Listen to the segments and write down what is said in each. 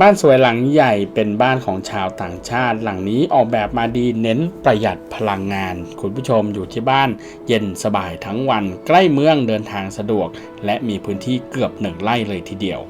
บ้านสวยหลังใหญ่เป็นบ้านของชาวต่างชาติหลังนี้ออกแบบมาดีเน้นประหยัดพลังงาน คุณผู้ชมอยู่ที่บ้านเย็นสบายทั้งวัน ใกล้เมืองเดินทางสะดวก และมีพื้นที่เกือบหนึ่งไร่เลยทีเดียว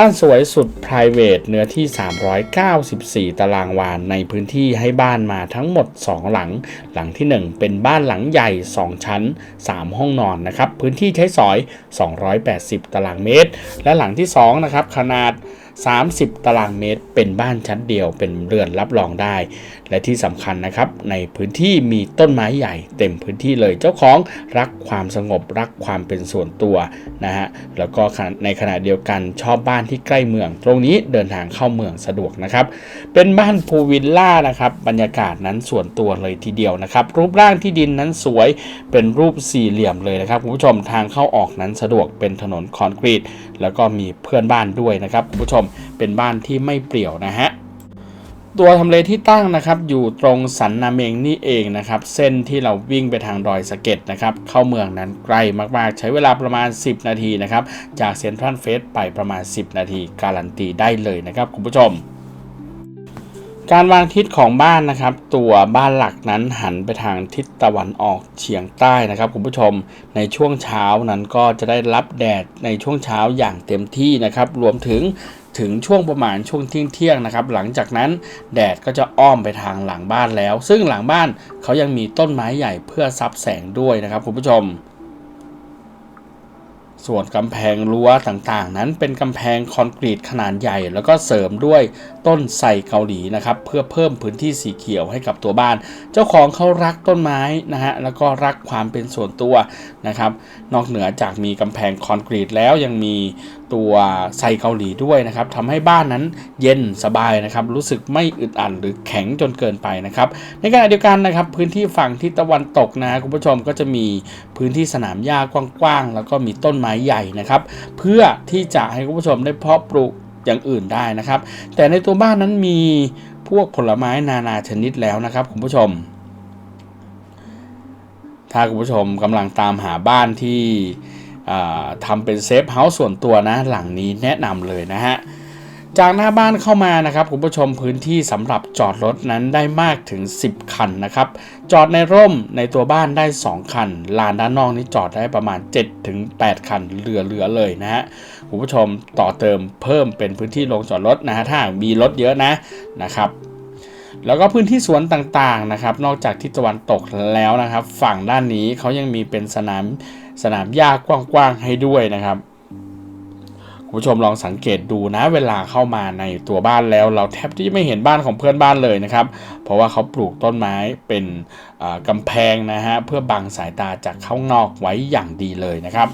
บ้านสวยสุด private เนื้อที่ 394 ตารางวาในพื้นที่ให้บ้านมาทั้งหมด 2 หลัง หลังที่ 1 เป็นบ้านหลังใหญ่ 2 ชั้น 3 ห้องนอนนะครับพื้นที่ใช้สอย 280 ตารางเมตร และหลังที่2นะครับขนาด 30 ตารางเมตร เป็นบ้านชั้นเดียวเป็นเรือนรับรองได้ และที่สำคัญนะครับในพื้นที่มีต้นไม้ใหญ่ เต็มพื้นที่เลยเจ้าของรักความสงบรักความเป็นส่วนตัวนะฮะแล้วก็ในขณะเดียวกันชอบบ้านที่ใกล้เมือง ตรงนี้เดินทางเข้าเมืองสะดวกนะครับ เป็นบ้านพูลวิลล่านะครับบรรยากาศนั้นส่วนตัวเลยทีเดียวนะครับรูปร่างที่ดินนั้นสวยเป็นรูปสี่เหลี่ยมเลยนะครับคุณผู้ชมทางเข้าออกนั้นสะดวกเป็นถนนคอนกรีต แล้วก็มีเพื่อนบ้านด้วยนะครับคุณผู้ชมเป็นบ้านที่ไม่เปรี่ยวนะฮะตัวทำเลที่ตั้งนะครับอยู่ตรงสันนาเมงนี่เองนะครับเส้นที่เราวิ่งไปทางดอยสะเก็ดนะครับเข้าเมืองนั้นไกล้มากๆ ใช้เวลาประมาณ 10 นาทีนะครับจากเซ็นทรัลเฟสไปประมาณ 10 นาที การันตีได้เลยนะครับคุณผู้ชม การวางทิศของบ้านนะครับ ตัวบ้านหลักนั้นหันไปทางทิศตะวันออกเฉียงใต้นะครับคุณผู้ชมในช่วงเช้านั้นก็จะได้รับแดดในช่วงเช้าอย่างเต็มที่นะครับ รวมถึงถึงช่วงประมาณช่วงเที่ยงเที่ยงนะครับ หลังจากนั้นแดดก็จะอ้อมไปทางหลังบ้านแล้ว ซึ่งหลังบ้านเขายังมีต้นไม้ใหญ่เพื่อซับแสงด้วยนะครับคุณผู้ชม ส่วนกำแพงรั้วต่างๆ นั้นเป็นกำแพงคอนกรีตขนาดใหญ่ แล้วก็เสริมด้วยต้นไทรเกาหลีนะครับเพื่อเพิ่มพื้นที่สีเขียวให้กับตัวบ้าน เจ้าของเขารักต้นไม้นะฮะแล้วก็รักความเป็นส่วนตัวนะครับ นอกเหนือจากมีกำแพงคอนกรีตแล้วยังมี ตัวไทรเกาหลีด้วยนะครับทำให้บ้านนั้นเย็นสบายนะครับ รู้สึกไม่อึดอัดหรือแข็งจนเกินไปนะครับ ในขณะเดียวกันนะครับ พื้นที่ฝั่งทิศตะวันตกนะคุณผู้ชมก็จะมีพื้นที่สนามหญ้ากว้างๆแล้วก็มีต้นไม้ใหญ่นะครับ เพื่อที่จะให้คุณผู้ชมได้เพาะปลูกอย่างอื่นได้นะครับ แต่ในตัวบ้านนั้นมีพวกผลไม้นานาชนิดแล้วนะครับคุณผู้ชม ถ้าคุณผู้ชมกำลังตามหาบ้านที่ ทำเป็นเซฟเฮาส์ส่วนตัวนะหลังนี้แนะนำเลยนะฮะจากหน้าบ้านเข้ามานะครับคุณผู้ชมพื้นที่สำหรับจอดรถนั้นได้มากถึง 10 คันนะครับ จอดในร่มในตัวบ้านได้ 2 คัน ลานด้านนอกนี้จอดได้ประมาณ7-8คันเหลือๆเลยนะฮะคุณผู้ชมต่อเติมเพิ่มเป็นพื้นที่ลงจอดรถนะฮะถ้ามีรถเยอะนะนะครับ แล้วก็พื้นที่สวนต่างๆนะครับ นอกจากทิศตะวันตกแล้วนะครับ ฝั่งด้านนี้เขายังมีเป็นสนาม สนามหญ้ากว้างๆให้ด้วยนะครับคุณผู้ชมลองสังเกตดูนะเวลาเข้ามาในตัวบ้านแล้วเราแทบที่ไม่เห็นบ้านของเพื่อนบ้านเลยนะครับ เพราะว่าเขาปลูกต้นไม้เป็นกำแพงนะฮะเพื่อบังสายตาจากข้างนอกไว้อย่างดีเลยนะครับ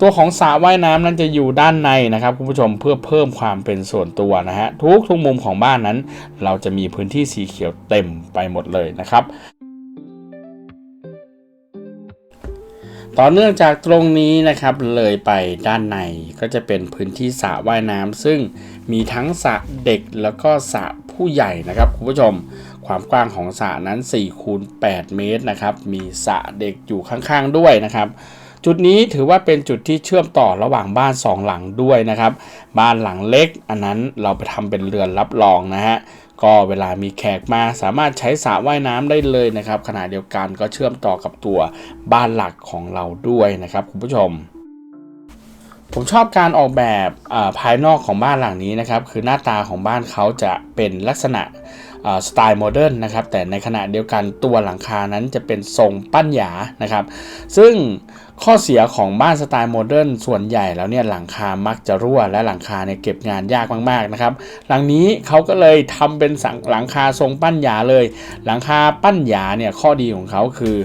ตัวของสระว่ายน้ำนั้นจะอยู่ด้านในนะครับคุณผู้ชมเพื่อเพิ่มความเป็นส่วนตัวนะฮะทุกทุกมุมของบ้านนั้น เราจะมีพื้นที่สีเขียวเต็มไปหมดเลยนะครับ ต่อเนื่องจากตรงนี้นะครับเลยไปด้านในก็จะเป็นพื้นที่สระว่ายน้ำซึ่งมีทั้งสระเด็กแล้วก็สระผู้ใหญ่นะครับคุณผู้ชม ความกว้างของสระนั้น4คูณ8เมตรนะครับมีสระเด็กอยู่ข้างๆด้วยนะครับจุดนี้ถือว่าเป็นจุดที่เชื่อมต่อระหว่างบ้าน 2 หลังด้วยนะครับ บ้านหลังเล็ก อันนั้นเราไปทำเป็นเรือนรับรองนะฮะ ก็เวลามีแขกมาสามารถใช้สระว่ายน้ำได้เลยนะครับขณะเดียวกันก็เชื่อมต่อกับตัวบ้านหลักของเราด้วยนะครับคุณผู้ชมผมชอบการออกแบบภายนอกของบ้านหลังนี้นะครับ คือหน้าตาของบ้านเขาจะเป็นลักษณะสไตล์โมเดิร์นนะครับ แต่ในขณะเดียวกันตัวหลังคานั้นจะเป็นทรงปั้นหยานะครับ ซึ่ง ข้อเสียของบ้านสไตล์โมเดิร์นส่วนใหญ่แล้วเนี่ยหลังคามักจะรั่วและหลังคาเนี่ยเก็บงานยากมากๆนะครับ หลังนี้เขาก็เลยทำเป็นสังหลังคาทรงปั้นหยาเลย หลังคาปั้นหยาเนี่ยข้อดีของเขาคือ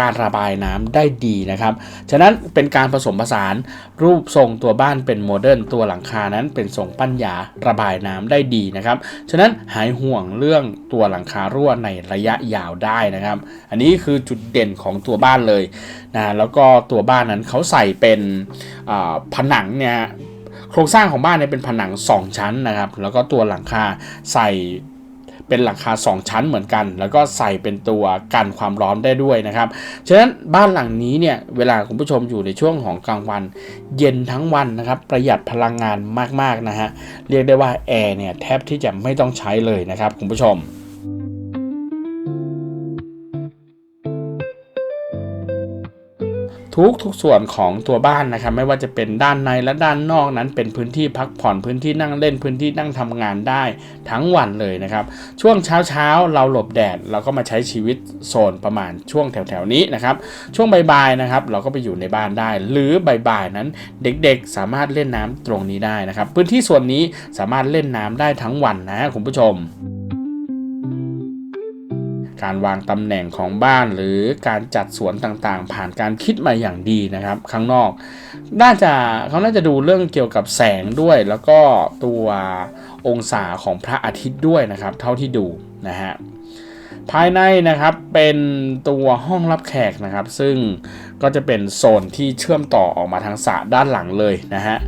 การระบายน้ำได้ดีนะครับ ฉะนั้นเป็นการผสมผสานรูปทรงตัวบ้านเป็นโมเดิร์นตัวหลังคานั้นเป็นทรงปั้นหยาระบายน้ำได้ดีนะครับ ฉะนั้นหายห่วงเรื่องตัวหลังคารั่วในระยะยาวได้นะครับ อันนี้คือจุดเด่นของตัวบ้านเลย นะแล้วก็ตัวบ้านนั้นเขาใส่เป็นผนังเนี่ยโครงสร้างของบ้านเนี่ยเป็นผนัง 2 ชั้นนะครับ แล้วก็ตัวหลังคาใส่เป็นหลังคา 2 ชั้นเหมือนกัน แล้วก็ใส่เป็นตัวกันความร้อนได้ด้วยนะครับ ฉะนั้นบ้านหลังนี้เนี่ยเวลาคุณผู้ชมอยู่ในช่วงของกลางวัน เย็นทั้งวันนะครับ ประหยัดพลังงานมากๆนะฮะ เรียกได้ว่าแอร์เนี่ยแทบที่จะไม่ต้องใช้เลยนะครับคุณผู้ชม ทุกทุกส่วนของตัวบ้านนะครับ ไม่ว่าจะเป็นด้านในและด้านนอกนั้น เป็นพื้นที่พักผ่อนพื้นที่นั่งเล่นพื้นที่นั่งทำงานได้ทั้งวันเลยนะครับ ช่วงเช้าเช้าเราหลบแดดเราก็มาใช้ชีวิตโซนประมาณช่วงแถวๆนี้นะครับ ช่วงบ่ายๆนะครับ เราก็ไปอยู่ในบ้านได้ หรือบ่ายๆนั้นเด็กๆสามารถเล่นน้ำตรงนี้ได้นะครับ พื้นที่ส่วนนี้สามารถเล่นน้ำได้ทั้งวันนะคุณผู้ชม การวางตำแหน่งของบ้านหรือการจัดสวนต่างๆ ผ่านการคิดมาอย่างดีนะครับ ข้างนอก น่าจะเขาน่าจะดูเรื่องเกี่ยวกับแสงด้วย แล้วก็ตัวองศาของพระอาทิตย์ด้วยนะครับ เท่าที่ดูนะฮะภายในนะครับเป็นตัวห้องรับแขกนะครับ ซึ่งก็จะเป็นโซนที่เชื่อมต่อออกมาทางสระด้านหลังเลยนะฮะ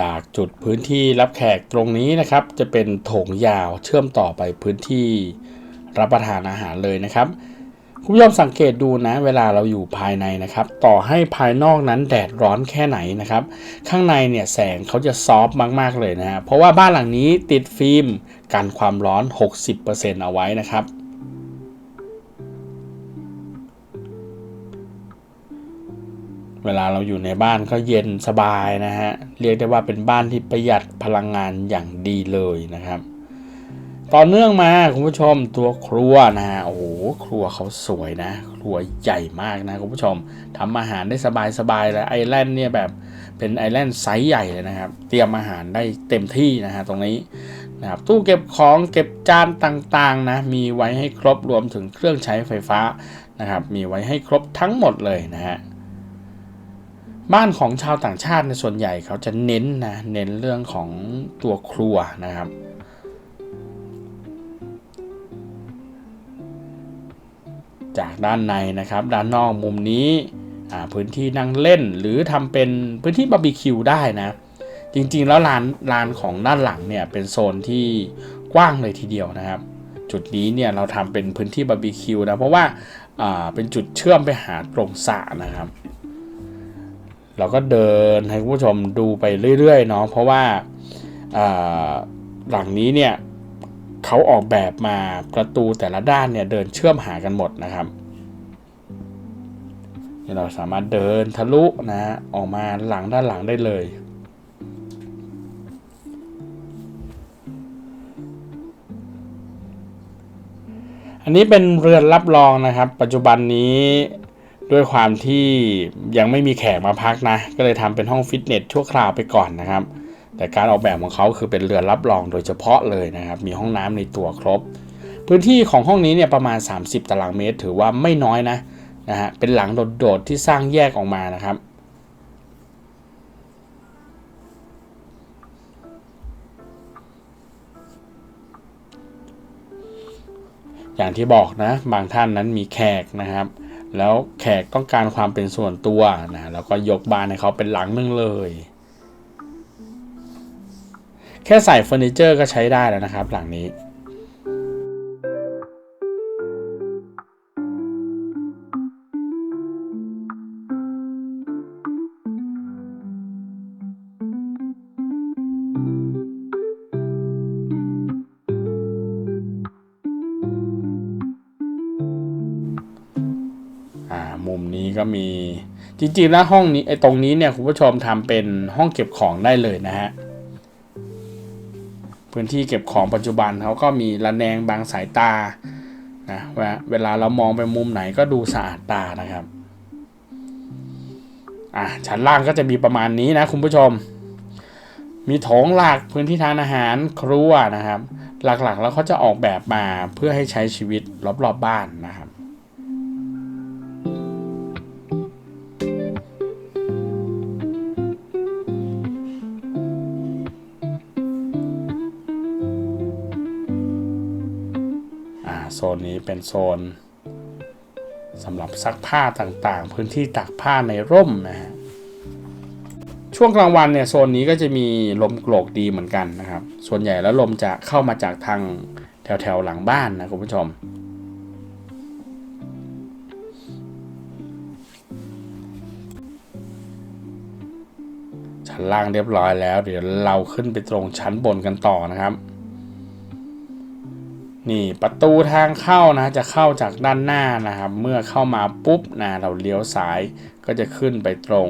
จากจุดพื้นที่รับแขกตรงนี้นะครับ จะเป็นโถงยาวเชื่อมต่อไปพื้นที่รับประทานอาหารเลยนะครับคุณผู้ชมสังเกตดูนะ เวลาเราอยู่ภายในนะครับ ต่อให้ภายนอกนั้นแดดร้อนแค่ไหนนะครับ ข้างในเนี่ยแสงเขาจะซอฟต์มากๆเลยนะฮะเพราะว่าบ้านหลังนี้ติดฟิล์มกันความร้อน 60%เอาไว้นะครับ เวลาเราอยู่ในบ้านก็เย็นสบายนะฮะ เรียกได้ว่าเป็นบ้านที่ประหยัดพลังงานอย่างดีเลยนะครับ ต่อเนื่องมาคุณผู้ชมตัวครัวนะฮะ โอ้โหครัวเขาสวยนะ ครัวใหญ่มากนะคุณผู้ชมทำอาหารได้สบายๆเลยไอแลนด์เนี่ยแบบเป็นไอแลนด์ไซส์ใหญ่เลยนะครับ เตรียมอาหารได้เต็มที่นะฮะตรงนี้นะครับตู้เก็บของเก็บจานต่างๆนะมีไว้ให้ครบรวมถึงเครื่องใช้ไฟฟ้านะครับมีไว้ให้ครบทั้งหมดเลยนะฮะ บ้านของชาวต่างชาติในส่วนใหญ่เขาจะเน้นนะเน้นเรื่องของตัวครัวนะครับ จากด้านในนะครับ ด้านนอกมุมนี้พื้นที่นั่งเล่นหรือทำเป็นพื้นที่บาร์บีคิวได้นะ จริงๆแล้วลานลานของด้านหลังเนี่ยเป็นโซนที่กว้างเลยทีเดียวนะครับ จุดนี้เนี่ยเราทำเป็นพื้นที่บาร์บีคิวนะเพราะว่าอ่าเป็นจุดเชื่อมไปหาตรงสระนะครับ เราก็เดินให้คุณผู้ชมดูไปเรื่อยๆเนาะเพราะว่าหลังนี้เนี่ยเขาออกแบบมาประตูแต่ละด้านเนี่ยเดินเชื่อมหากันหมดนะครับนี่เราสามารถเดินทะลุนะออกมาหลังด้านหลังได้เลย อันนี้เป็นเรือนรับรองนะครับ ปัจจุบันนี้ ด้วยความที่ยังไม่มีแขกมาพักนะ ก็เลยทำเป็นห้องฟิตเนสชั่วคราวไปก่อนนะครับ แต่การออกแบบของเขาคือเป็นเรือนรับรองโดยเฉพาะเลยนะครับ มีห้องน้ำในตัวครบ พื้นที่ของห้องนี้เนี่ยประมาณ 30 ตารางเมตร ถือว่าไม่น้อยนะนะฮะเป็นหลังโดดๆที่สร้างแยกออกมานะครับอย่างที่บอกนะ บางท่านนั้นมีแขกนะครับ แล้วแขกต้องการความเป็นส่วนตัวนะแล้วก็ยกบ้านให้เขาเป็นหลังนึงเลย แค่ใส่เฟอร์นิเจอร์ก็ใช้ได้แล้วนะครับ หลังนี้ ก็มี จริงๆแล้วห้องนี้ไอ้ตรงนี้เนี่ยคุณผู้ชมทำเป็นห้องเก็บของได้เลยนะฮะพื้นที่เก็บของปัจจุบันเขาก็มีระแนงบางสายตานะว่าเวลาเรามองไปมุมไหนก็ดูสะอาดตานะครับอะชั้นล่างก็จะมีประมาณนี้นะคุณผู้ชม มีโถงหลักพื้นที่ทานอาหารครัวนะครับ หลักๆแล้วเขาจะออกแบบมาเพื่อให้ใช้ชีวิตรอบๆบบ้านนะครับ นนี้เป็นโซนสำหรับซักผ้าต่างๆ พื้นที่ตากผ้าในร่มนะฮะช่วงกลางวันเนี่ยโซนนี้ก็จะมีลมโกรกดีเหมือนกันนะครับ ส่วนใหญ่แล้วลมจะเข้ามาจากทางแถวๆหลังบ้านนะคุณผู้ชม ชั้นล่างเรียบร้อยแล้ว เดี๋ยวเราขึ้นไปตรงชั้นบนกันต่อนะครับ นี่ประตูทางเข้านะจะเข้าจากด้านหน้านะครับ เมื่อเข้ามาปุ๊บนะเราเลี้ยวซ้ายก็จะขึ้นไปตรง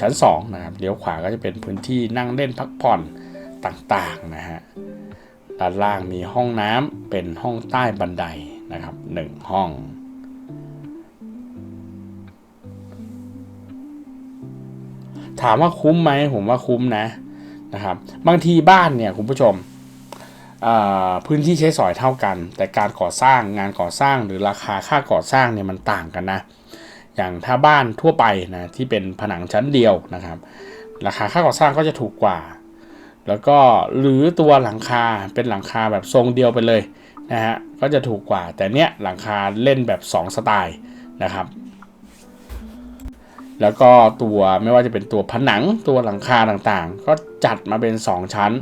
ชั้น2นะครับเลี้ยวขวาก็จะเป็นพื้นที่นั่งเล่นพักผ่อนต่างๆนะฮะด้านล่างมีห้องน้ำเป็นห้องใต้บันไดนะครับหนึ่งห้องถามว่าคุ้มไหมผมว่าคุ้มนะนะครับ บางทีบ้านเนี่ยคุณผู้ชม พื้นที่ใช้สอยเท่ากัน แต่การก่อสร้างงานก่อสร้างหรือราคาค่าก่อสร้างเนี่ยมันต่างกันนะ อย่างถ้าบ้านทั่วไปนะที่เป็นผนังชั้นเดียวนะครับ ราคาค่าก่อสร้างก็จะถูกกว่า แล้วก็หรือตัวหลังคาเป็นหลังคาแบบทรงเดียวไปเลยนะฮะก็จะถูกกว่า แต่เนี้ยหลังคาเล่นแบบ 2 สไตล์นะครับแล้วก็ตัวไม่ว่าจะเป็นตัวผนังตัวหลังคาต่างๆ ก็จัดมาเป็น 2 ชั้น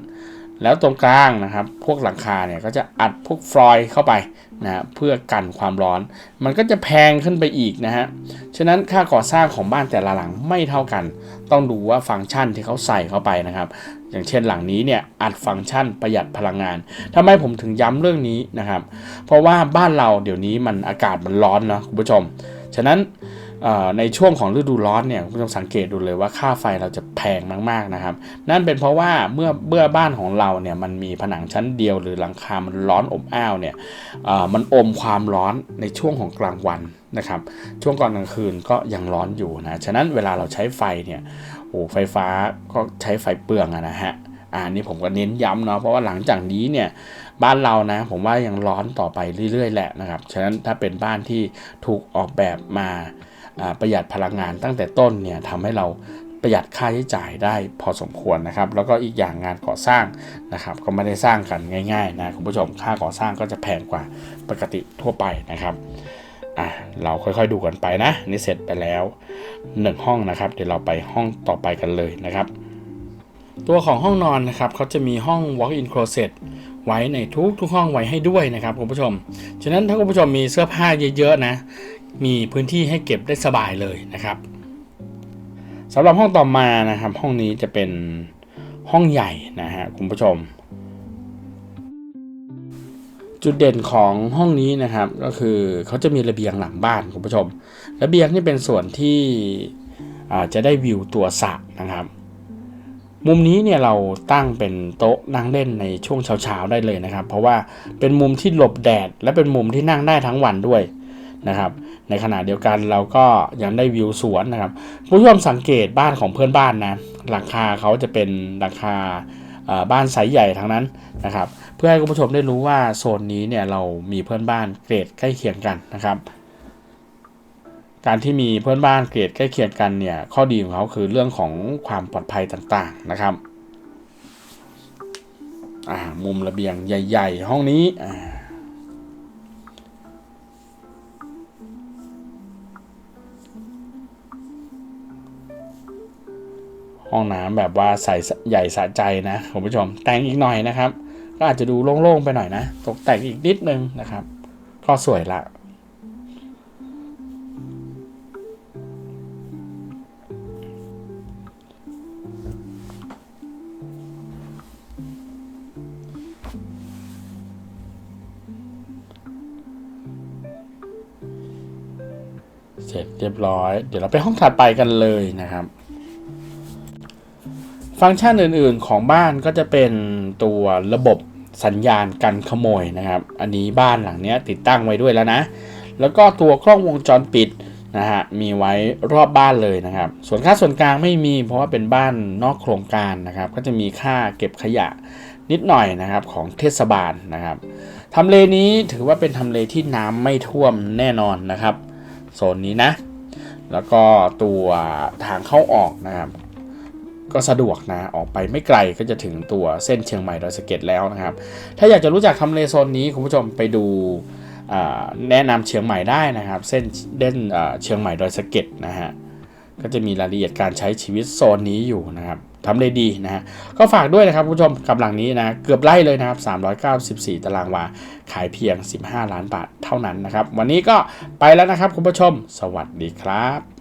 แล้วตรงกลางนะครับ พวกหลังคาเนี่ยก็จะอัดพวกฟลอยด์เข้าไปนะฮะเพื่อกันความร้อน มันก็จะแพงขึ้นไปอีกนะฮะ ฉะนั้นค่าก่อสร้างของบ้านแต่ละหลังไม่เท่ากัน ต้องดูว่าฟังก์ชันที่เขาใส่เข้าไปนะครับ อย่างเช่นหลังนี้เนี่ยอัดฟังก์ชันประหยัดพลังงานทำไมผมถึงย้ำเรื่องนี้นะครับ เพราะว่าบ้านเราเดี๋ยวนี้มันอากาศมันร้อนเนาะคุณผู้ชม ฉะนั้น ในช่วงของฤดูร้อนเนี่ยคุณผู้ชมสังเกตดูเลยว่าค่าไฟเราจะแพงมากๆนะครับ นั่นเป็นเพราะว่าเมื่อเมื่อบ้านของเราเนี่ยมันมีผนังชั้นเดียวหรือหลังคา มันร้อนอบอ้าวเนี่ยมันอมความร้อนในช่วงของกลางวันนะครับ ช่วงก่อนกลางคืนก็ยังร้อนอยู่นะฉะนั้นเวลาเราใช้ไฟเนี่ยโอ้ไฟฟ้าก็ใช้ไฟเปลืองอะนะฮะอ่านี่ผมก็เน้นย้ำเนาะเพราะว่าหลังจากนี้เนี่ยบ้านเรานะผมว่ายังร้อนต่อไปเรื่อยๆแหละนะครับฉะนั้นถ้าเป็นบ้านที่ถูกออกแบบมา ประหยัดพลังงานตั้งแต่ต้นเนี่ยทำให้เราประหยัดค่าใช้จ่ายได้พอสมควรนะครับ แล้วก็อีกอย่างงานก่อสร้างนะครับ ก็ไม่ได้สร้างกันง่ายๆนะคุณผู้ชมค่าก่อสร้างก็จะแพงกว่าปกติทั่วไปนะครับอะเราค่อยๆดูกันไปนะนี่เสร็จไปแล้ว 1 ห้องนะครับ เดี๋ยวเราไปห้องต่อไปกันเลยนะครับ ตัวของห้องนอนนะครับเขาจะมีห้อง walk-in closet ไว้ในทุกทุกห้องไว้ให้ด้วยนะครับคุณผู้ชม ฉะนั้นถ้าคุณผู้ชมมีเสื้อผ้าเยอะๆนะ มีพื้นที่ให้เก็บได้สบายเลยนะครับสำหรับห้องต่อมานะครับ ห้องนี้จะเป็นห้องใหญ่นะฮะคุณผู้ชม จุดเด่นของห้องนี้นะครับ ก็คือเขาจะมีระเบียงหลังบ้านคุณผู้ชม ระเบียงนี่เป็นส่วนที่จะได้วิวตัวสระนะครับ มุมนี้เนี่ยเราตั้งเป็นโต๊ะนั่งเล่นในช่วงเช้าๆได้เลยนะครับ เพราะว่าเป็นมุมที่หลบแดด และเป็นมุมที่นั่งได้ทั้งวันด้วย นะครับ ในขณะเดียวกันเราก็ยังได้วิวสวนนะครับผู้ชมสังเกตบ้านของเพื่อนบ้านนะหลังคาเขาจะเป็นหลังคาบ้านไซส์ใหญ่ทั้งนั้นนะครับ เพื่อให้คุณผู้ชมได้รู้ว่าโซนนี้เนี่ยเรามีเพื่อนบ้านเกรดใกล้เคียงกันนะครับ การที่มีเพื่อนบ้านเกรดใกล้เคียงกันเนี่ยข้อดีของเขาคือเรื่องของความปลอดภัยต่างๆนะครับอ่ามุมระเบียงใหญ่ ๆ ห้องนี้ ห้องน้ำแบบว่าใส่ใหญ่สะใจนะคุณผู้ชม แต่งอีกหน่อยนะครับ ก็อาจจะดูโล่งๆไปหน่อยนะ ตกแต่งอีกนิดนึงนะครับ ก็สวยละเสร็จเรียบร้อย เดี๋ยวเราไปห้องถัดไปกันเลยนะครับ ฟังก์ชันอื่นๆของบ้านก็จะเป็นตัวระบบสัญญาณกันขโมยนะครับ อันนี้บ้านหลังนี้ติดตั้งไว้ด้วยแล้วนะ แล้วก็ตัวกล้องวงจรปิดนะฮะมีไว้รอบบ้านเลยนะครับ ส่วนค่าส่วนกลางไม่มี เพราะว่าเป็นบ้านนอกโครงการนะครับ ก็จะมีค่าเก็บขยะนิดหน่อยนะครับของเทศบาลนะครับทำเลนี้ถือว่าเป็นทำเลที่น้ำไม่ท่วมแน่นอนนะครับโซนนี้นะ แล้วก็ตัวทางเข้าออกนะครับ ก็สะดวกนะ ออกไปไม่ไกลก็จะถึงตัวเส้นเชียงใหม่ดอยสะเก็ดแล้วนะครับ ถ้าอยากจะรู้จักทำเลโซนนี้คุณผู้ชมไปดูแนะนำเชียงใหม่ได้นะครับ เส้นเด่นเชียงใหม่ดอยสะเก็ดนะฮะก็จะมีรายละเอียดการใช้ชีวิตโซนนี้อยู่นะครับทำได้ดีนะฮะก็ฝากด้วยนะครับคุณผู้ชมกับหลังนี้นะเกือบไล่เลยนะครับ 394 ตารางวา ขายเพียง 15 ล้านบาทเท่านั้นนะครับ วันนี้ก็ไปแล้วนะครับคุณผู้ชม สวัสดีครับ